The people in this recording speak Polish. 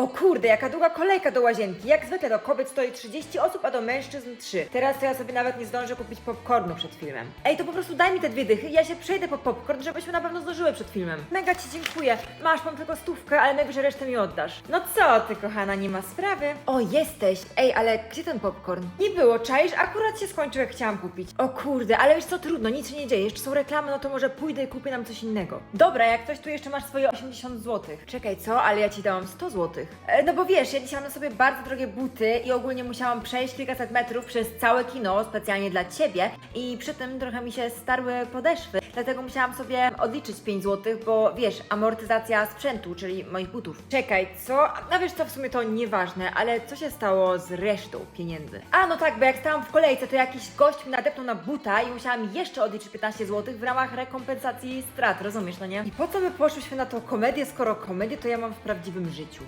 O kurde, jaka długa kolejka do łazienki. Jak zwykle do kobiet stoi 30 osób, a do mężczyzn 3. Teraz to ja sobie nawet nie zdążę kupić popcornu przed filmem. Ej, to po prostu daj mi te dwie dychy i ja się przejdę po popcorn, żebyśmy na pewno zdążyły przed filmem. Mega ci dziękuję. Masz, mam tylko stówkę, ale najwyżej resztę mi oddasz. No co ty, kochana, nie ma sprawy. O, jesteś. Ej, ale gdzie ten popcorn? Nie było, czaisz? Akurat się skończył, jak chciałam kupić. O kurde, ale wiesz co, trudno, nic się nie dzieje. Jeszcze są reklamy, no to może pójdę i kupię nam coś innego. Dobra, jak coś tu jeszcze masz swoje 80 zł. Czekaj, co? Ale ja ci dałam 100 zł. E, no bo wiesz, ja dzisiaj mam na sobie bardzo drogie buty i ogólnie musiałam przejść kilkaset metrów przez całe kino specjalnie dla ciebie i przy tym trochę mi się starły podeszwy. Dlatego musiałam sobie odliczyć 5 zł, bo wiesz, amortyzacja sprzętu, czyli moich butów. Czekaj, co? No wiesz co, w sumie to nieważne, ale co się stało z resztą pieniędzy? A no tak, bo jak stałam w kolejce, to jakiś gość mi nadepnął na buta i musiałam jeszcze odliczyć 15 zł w ramach rekompensacji strat, rozumiesz, no nie? I po co my poszłyśmy na tą komedię, skoro komedię to ja mam w prawdziwym życiu?